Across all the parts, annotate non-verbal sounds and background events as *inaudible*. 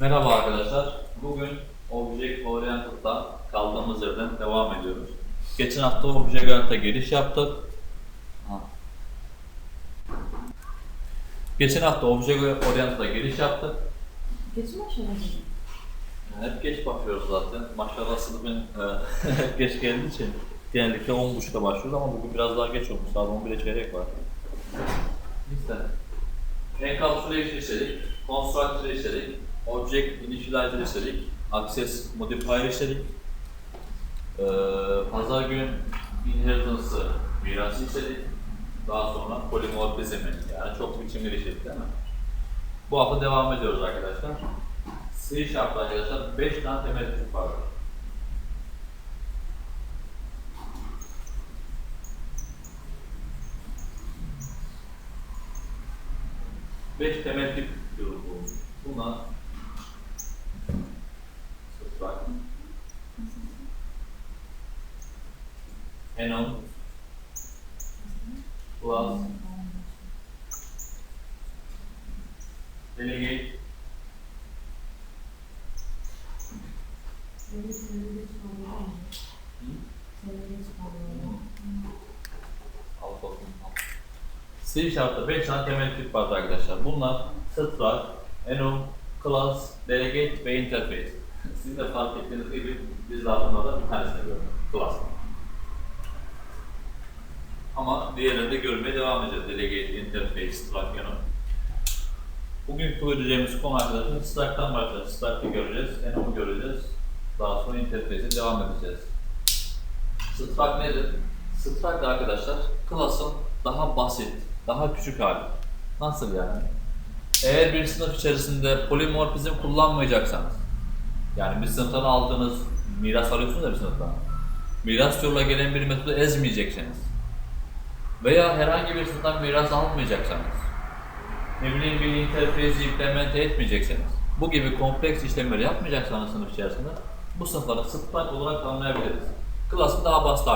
Merhaba arkadaşlar. Bugün Object Oriented'da kaldığımız yerden devam ediyoruz. Geçen hafta Object Oriented'a giriş yaptık. Ha. Geçen hafta Object Oriented'a giriş yaptık. Geçin aşağıya. Hep geç başlıyoruz zaten. Maşallah sınıfın e, hep *laughs* geç geldiği için genellikle 10.30'da başlıyoruz ama bugün biraz daha geç olmuş. Saat 11'e çeyrek var. Neyse. Encapsulation işledik, Constructor işledik, Object Initializer işledik, Access Modifier işledik. Ee, Pazar gün Inheritance'ı, mirası işledik. Daha sonra Polymorphism'i yani çok biçimleri işledik değil mi? Bu hafta devam ediyoruz arkadaşlar. C Sharp'ta arkadaşlar 5 tane temel tip var. Beş temel tip diyoruz bu. Buna Subtract Anon Plus Delegate Böyle söyleyecek oluyor mu? Söyleyecek oluyor mu? Al bakalım. C Sharp'ta 5 tane temel tip var arkadaşlar. Bunlar struct, enum, class, delegate ve interface. *laughs* Sizin de fark ettiğiniz gibi biz de aslında da bir tanesini gördük. Class. Ama diğerlerini görmeye devam edeceğiz. Delegate, interface, enum. Bugün göreceğimiz konu arkadaşlar struct'tan başlayacağız. Struct'ı göreceğiz, enum'u göreceğiz. Daha sonra interface'e devam edeceğiz. Struct nedir? Struct arkadaşlar class'ın daha basit, daha küçük hali. Nasıl yani? Eğer bir sınıf içerisinde polimorfizm kullanmayacaksanız, yani bir sınıftan aldığınız miras alıyorsunuz ya bir sınıftan, miras yoluyla gelen bir metodu ezmeyecekseniz veya herhangi bir sınıftan miras almayacaksanız, ne bileyim bir interface implemente etmeyecekseniz, bu gibi kompleks işlemleri yapmayacaksanız sınıf içerisinde, bu sınıfları struct olarak tanımlayabiliriz. Class'ın daha basit.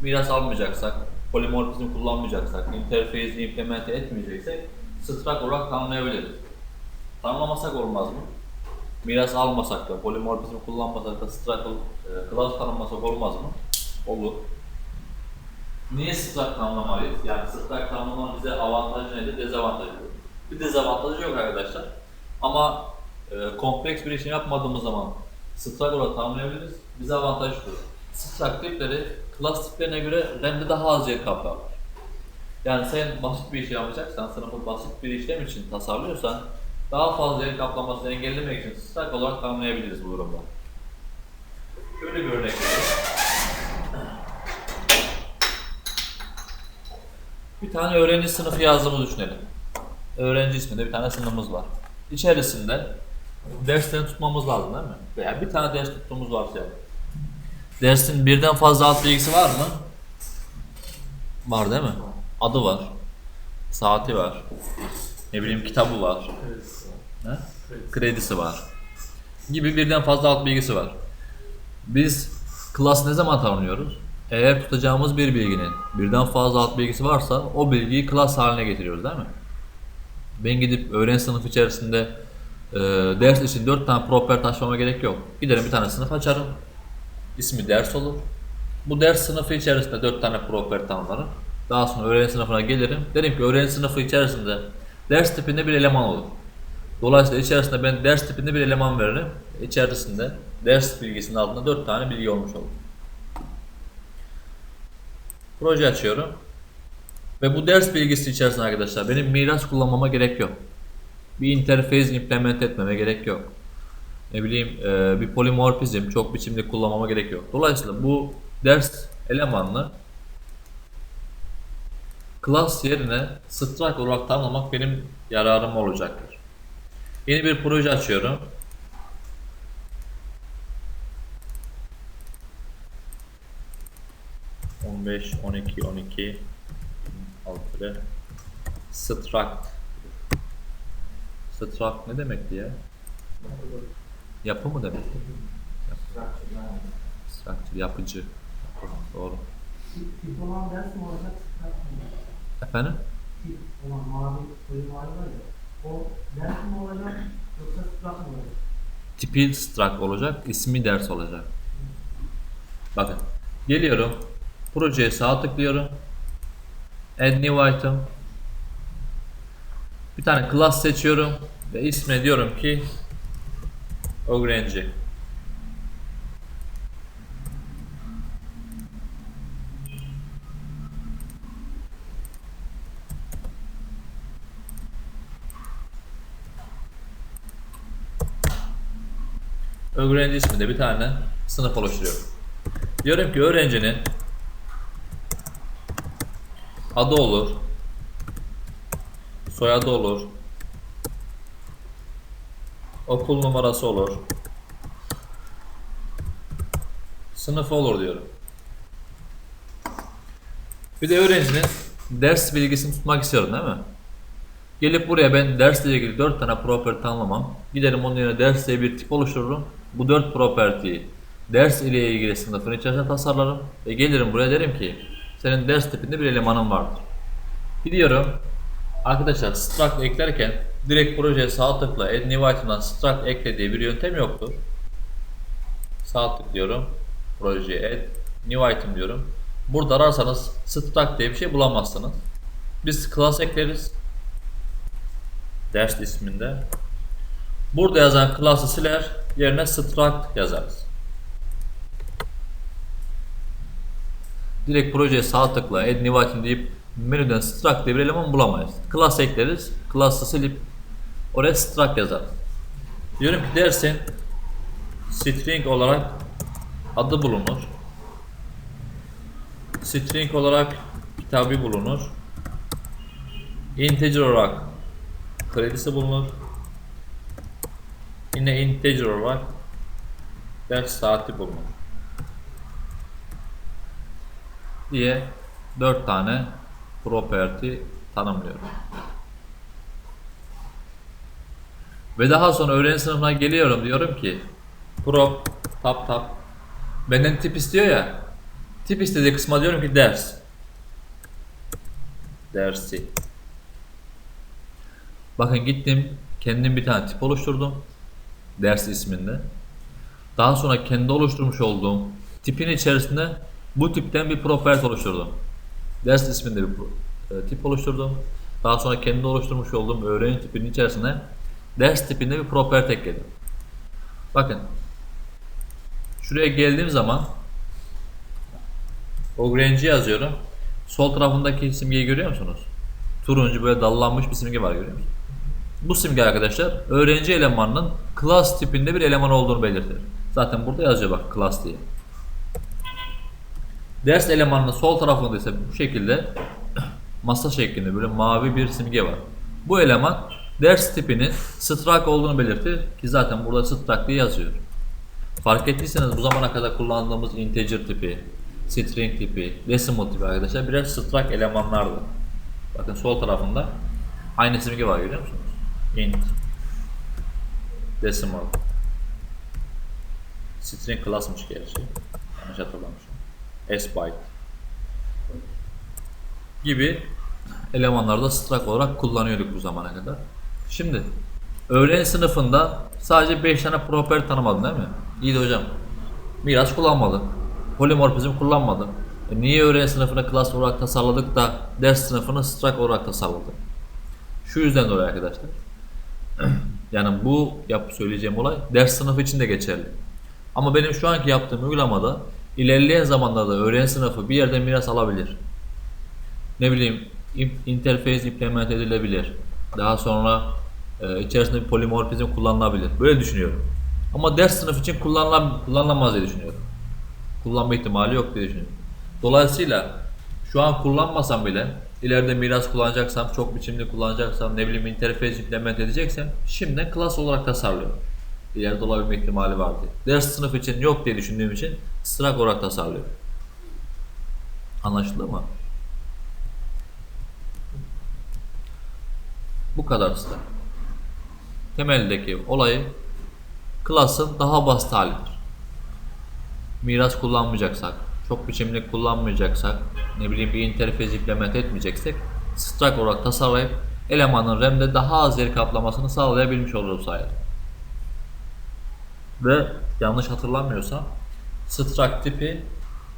Miras almayacaksak, polimorfizm kullanmayacaksak, interface implemente etmeyeceksek struct olarak tanımlayabiliriz. Tanımlamasak olmaz mı? Miras almasak da, polimorfizm kullanmasak da struct, e, class tanımlasak olmaz mı? Olur. Niye struct tanımlamalıyız? Yani struct tanımlamanın bize avantajı nedir, dezavantajı nedir? Bir dezavantajı yok arkadaşlar. Ama e, kompleks bir işlem yapmadığımız zaman struct olarak tanımlayabiliriz. Bize avantaj şu. Struct tipleri class tiplerine göre rende daha az yer kaplar. Yani sen basit bir işlem yapacaksan, sınıfı basit bir işlem için tasarlıyorsan daha fazla yer kaplamasını engellemek için struct olarak tanımlayabiliriz bu durumda. Şöyle bir örnek verelim. Bir tane öğrenci sınıfı yazdığımızı düşünelim. Öğrenci isminde bir tane sınıfımız var. İçerisinde derslerini tutmamız lazım değil mi? Veya bir tane ders tuttuğumuz varsa yani. Dersin birden fazla alt bilgisi var mı? Var değil mi? Adı var. Saati var. Ne bileyim kitabı var. He? Kredisi var. Gibi birden fazla alt bilgisi var. Biz class ne zaman tanımlıyoruz? Eğer tutacağımız bir bilginin birden fazla alt bilgisi varsa o bilgiyi class haline getiriyoruz değil mi? Ben gidip öğrenci sınıfı içerisinde e, ders için 4 tane property açmama gerek yok. Giderim bir tane sınıf açarım. İsmi ders olur. Bu ders sınıfı içerisinde 4 tane property tanımlarım. Daha sonra öğrenci sınıfına gelirim. Derim ki öğrenci sınıfı içerisinde ders tipinde bir eleman olur. Dolayısıyla içerisinde ben ders tipinde bir eleman veririm. İçerisinde ders bilgisinin altında 4 tane bilgi olmuş olur. Proje açıyorum. Ve bu ders bilgisi içerisinde arkadaşlar benim miras kullanmama gerek yok. Bir interface implement etmeme gerek yok. Ne bileyim e, bir polimorfizm çok biçimde kullanmama gerek yok. Dolayısıyla bu ders elemanını class yerine struct olarak tanımlamak benim yararım olacaktır. Yeni bir proje açıyorum. On beş, on iki, on iki, altı struct. Struct ne demekti ya? Yapı mı demek? Structure, yapıcı. Doğru. Tip olan ders mi olacak? Efendim? Tip olan mavi koyu mavi var ya. O ders mi olacak yoksa sıcak mı olacak? tipi struct olacak, ismi ders olacak. Bakın. Geliyorum. Projeye sağ tıklıyorum. Add new item. Bir tane class seçiyorum ve isme diyorum ki öğrenci. Öğrenci isminde bir tane sınıf oluşturuyorum. Diyorum ki öğrencinin adı olur, soyadı olur, okul numarası olur, sınıfı olur diyorum. Bir de öğrencinin ders bilgisini tutmak istiyorum değil mi? Gelip buraya ben dersle ilgili 4 tane property tanımlamam. Giderim onun yerine ders diye bir tip oluştururum. Bu 4 property'yi ders ile ilgili sınıfın içerisine tasarlarım. Ve gelirim buraya derim ki senin ders tipinde bir elemanın vardır. Gidiyorum. Arkadaşlar struct eklerken direkt projeye sağ tıkla add new item'dan struct ekle diye bir yöntem yoktur. Sağ tıklıyorum. Projeye add new item diyorum. Burada ararsanız struct diye bir şey bulamazsınız. Biz class ekleriz ders isminde. Burada yazan class'ı siler, yerine struct yazarız. Direkt projeye sağ tıkla add new item deyip menüden struct diye bir eleman bulamayız. Class ekleriz, class'ı silip oraya struct yazarız. Diyorum ki dersin string olarak adı bulunur. String olarak kitabı bulunur. Integer olarak kredisi bulunur. Yine integer olarak ders saati bulunur. Diye 4 tane property tanımlıyorum. Ve daha sonra öğrenci sınıfına geliyorum diyorum ki prop tap tap benden tip istiyor ya tip istediği kısma diyorum ki ders dersi Bakın gittim kendim bir tane tip oluşturdum. Ders isminde. Daha sonra kendi oluşturmuş olduğum tipin içerisinde bu tipten bir property oluşturdum. Ders isminde bir e, tip oluşturdum. Daha sonra kendi oluşturmuş olduğum öğrenci tipinin içerisine ders tipinde bir property ekledim. Bakın. Şuraya geldiğim zaman öğrenci yazıyorum. Sol tarafındaki simgeyi görüyor musunuz? Turuncu böyle dallanmış bir simge var görüyor musunuz? Bu simge arkadaşlar öğrenci elemanının class tipinde bir eleman olduğunu belirtir. Zaten burada yazıyor bak class diye. Ders elemanının sol tarafında ise bu şekilde masa şeklinde böyle mavi bir simge var. Bu eleman ders tipinin struct olduğunu belirtir ki zaten burada struct diye yazıyor. Fark ettiyseniz bu zamana kadar kullandığımız integer tipi, string tipi, decimal tipi arkadaşlar birer struct elemanlardı. Bakın sol tarafında aynı simge var görüyor musunuz? int decimal string class'mış gerçi yanlış hatırlamışım s byte gibi elemanlarda struct olarak kullanıyorduk bu zamana kadar şimdi öğrenci sınıfında sadece 5 tane property tanımadın değil mi? İyi de hocam miras kullanmadın polimorfizm kullanmadın e niye öğrenci sınıfını class olarak tasarladık da ders sınıfını struct olarak tasarladık? Şu yüzden dolayı arkadaşlar. *clears throat* yani bu yap söyleyeceğim olay ders sınıfı için de geçerli. Ama benim şu anki yaptığım uygulamada ilerleyen zamanlarda öğrenci sınıfı bir yerden miras alabilir. Ne bileyim im- interface implement edilebilir. Daha sonra e, içerisinde bir polimorfizm kullanılabilir. Böyle düşünüyorum. Ama ders sınıfı için kullanılan, kullanılamaz diye düşünüyorum. Kullanma ihtimali yok diye düşünüyorum. Dolayısıyla şu an kullanmasam bile ileride miras kullanacaksam, çok biçimli kullanacaksam, ne bileyim interface implement edeceksem şimdiden class olarak tasarlıyorum. İleride olabilme ihtimali var diye. Ders sınıf için yok diye düşündüğüm için struct olarak tasarlıyorum. Anlaşıldı mı? Bu kadar struct. Temeldeki olayı class'ın daha basit halidir. Miras kullanmayacaksak, çok biçimli kullanmayacaksak, ne bileyim bir interface implement etmeyeceksek struct olarak tasarlayıp elemanın RAM'de daha az yer kaplamasını sağlayabilmiş oluruz sayede. Ve yanlış hatırlamıyorsam Struct tipi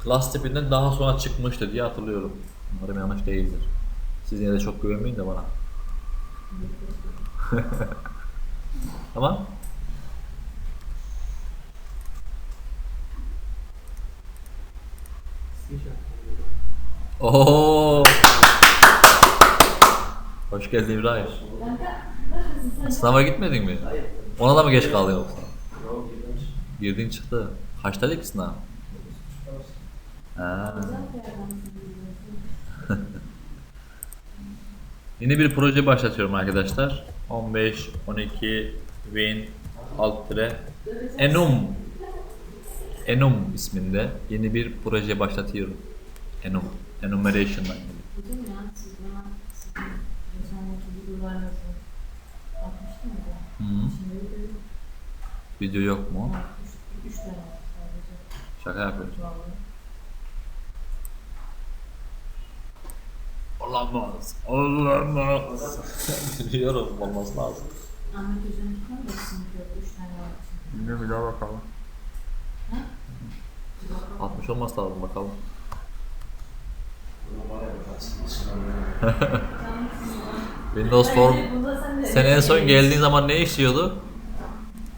class tipinden daha sonra çıkmıştı diye hatırlıyorum. Umarım yanlış değildir. Siz yine de çok güvenmeyin de bana. *laughs* tamam. Oo. Hoş geldin İbrahim. Sınava gitmedin mi? Ona da mı geç kaldın yoksa? Girdin çıktı. Kaçtaydı ki sınav? Ha. *laughs* Yeni bir proje başlatıyorum arkadaşlar. 15, 12, Win, alt Enum. Enum isminde yeni bir proje başlatıyorum. Enum. İlgili. -hı. Şimdi dedim, Video yok mu? "Ya, üç, üç tane var sadece. Şaka. Vallahi. Olamaz. Olamaz. *laughs* Biliyorum olması lazım. Ahmet Hoca'nın kitabı da sınıf yok. Üç tane var. Bilmiyorum bir daha bakalım. Bir bakalım. 60 olması lazım bakalım. *laughs* Windows Form. Sen de- en son geldiğin zaman ne işliyorduk?